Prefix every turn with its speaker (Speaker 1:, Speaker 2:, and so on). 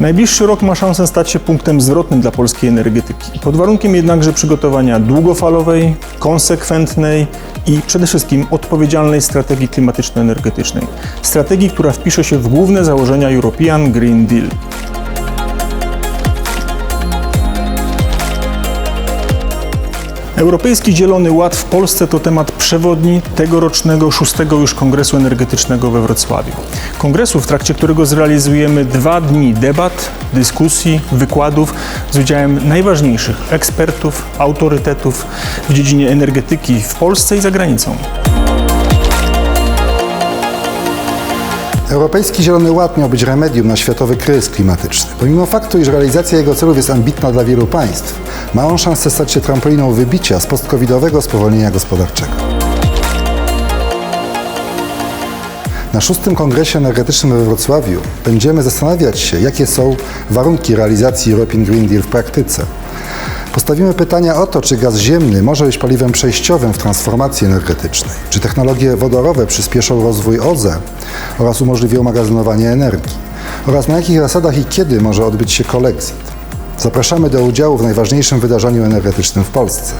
Speaker 1: Najbliższy rok ma szansę stać się punktem zwrotnym dla polskiej energetyki. Pod warunkiem jednakże przygotowania długofalowej, konsekwentnej i przede wszystkim odpowiedzialnej strategii klimatyczno-energetycznej. Strategii, która wpisze się w główne założenia European Green Deal. Europejski Zielony Ład w Polsce to temat przewodni tegorocznego szóstego już Kongresu Energetycznego we Wrocławiu. Kongresu, w trakcie którego zrealizujemy dwa dni debat, dyskusji, wykładów z udziałem najważniejszych ekspertów, autorytetów w dziedzinie energetyki w Polsce i za granicą.
Speaker 2: Europejski Zielony Ład miał być remedium na światowy kryzys klimatyczny. Pomimo faktu, iż realizacja jego celów jest ambitna dla wielu państw, ma on szansę stać się trampoliną wybicia z post-covidowego spowolnienia gospodarczego. Na szóstym Kongresie Energetycznym we Wrocławiu będziemy zastanawiać się, jakie są warunki realizacji European Green Deal w praktyce. Postawimy pytania o to, czy gaz ziemny może być paliwem przejściowym w transformacji energetycznej, czy technologie wodorowe przyspieszą rozwój OZE oraz umożliwią magazynowanie energii, oraz na jakich zasadach i kiedy może odbyć się kolekcjat. Zapraszamy do udziału w najważniejszym wydarzeniu energetycznym w Polsce.